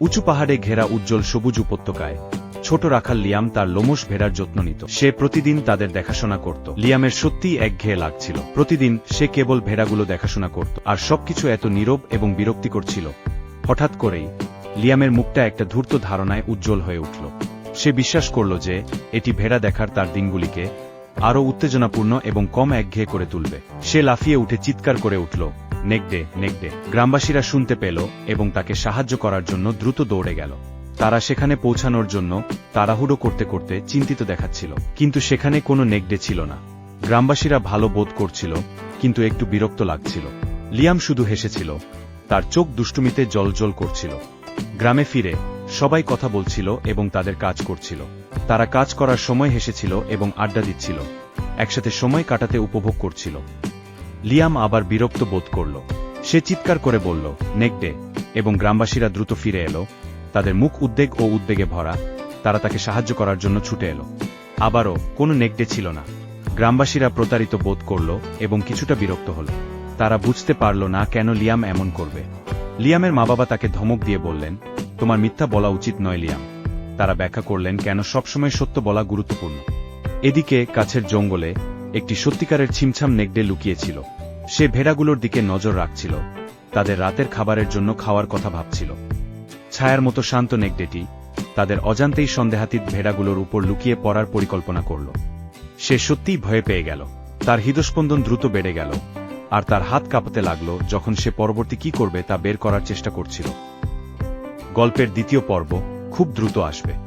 উঁচু পাহাড়ে ঘেরা উজ্জ্বল সবুজ উপত্যকায়। ছোট রাখাল লিয়াম তার লোমশ ভেড়ার যত্ন নিত। সে প্রতিদিন তাদের দেখাশোনা করত। লিয়ামের সত্যিই একঘেয়ে লাগছিল। প্রতিদিন সে কেবল ভেড়াগুলো দেখাশোনা করত, আর সবকিছু এত নীরব এবং বিরক্তিকর ছিল। হঠাৎ করেই লিয়ামের মুখটা একটা ধূর্ত ধারণায় উজ্জ্বল হয়ে উঠল। সে বিশ্বাস করল যে এটি ভেড়া দেখার তার দিনগুলিকে আরও উত্তেজনাপূর্ণ এবং কম একঘেয়ে করে তুলবে। সে লাফিয়ে উঠে চিৎকার করে উঠল নেকডে নেকডে গ্রামবাসীরা শুনতে পেল এবং তাকে সাহায্য করার জন্য দ্রুত দৌড়ে গেল। তারা সেখানে পৌঁছানোর জন্য তাড়াহুড়ো করতে করতে চিন্তিত দেখাচ্ছিল, কিন্তু সেখানে কোনো নেকডে ছিল না। গ্রামবাসীরা ভালো বোধ করছিল, কিন্তু একটু বিরক্ত লাগছিল। লিয়াম শুধু হেসেছিল, তার চোখ দুষ্টুমিতে জলজল করছিল। গ্রামে ফিরে, সবাই কথা বলছিল এবং তাদের কাজ করছিল। তারা কাজ করার সময় হেসেছিল এবং আড্ডা দিচ্ছিল। একসাথে সময় কাটাতে উপভোগ করছিল। লিয়াম আবার বিরক্ত বোধ করল। সে চিৎকার করে বলল নেকডে এবং গ্রামবাসীরা দ্রুত ফিরে এলো। তাদের মুখ উদ্বেগ ও উদ্বেগে ভরা, তারা তাকে সাহায্য করার জন্য ছুটে এলো। আবারও কোনো নেকডে ছিল না। গ্রামবাসীরা প্রতারিত বোধ করল এবং কিছুটা বিরক্ত হল। তারা বুঝতে পারল না কেন লিয়াম এমন করবে। লিয়ামের মা বাবা তাকে ধমক দিয়ে বললেন, তোমার মিথ্যা বলা উচিত নয়, লিয়াম। তারা ব্যাখ্যা করলেন কেন সবসময় সত্য বলা গুরুত্বপূর্ণ। এদিকে কাছের জঙ্গলে একটি সত্যিকারের ছিমছাম নেকডে লুকিয়েছিল। সে ভেড়াগুলোর দিকে নজর রাখছিল। তাদের রাতের খাবারের জন্য খাওয়ার কথা ভাবছিল। ছায়ার মতো শান্ত নেকডেটি তাদের অজান্তেই সন্দেহাতীত ভেড়াগুলোর উপর লুকিয়ে পড়ার পরিকল্পনা করল। সে সত্যিই ভয়ে পেয়ে গেল। তার হৃদস্পন্দন দ্রুত বেড়ে গেল। আর তার হাত কাঁপাতে লাগল যখন সে পরবর্তী কি করবে তা বের করার চেষ্টা করছিল। গল্পের দ্বিতীয় পর্ব খুব দ্রুত আসবে।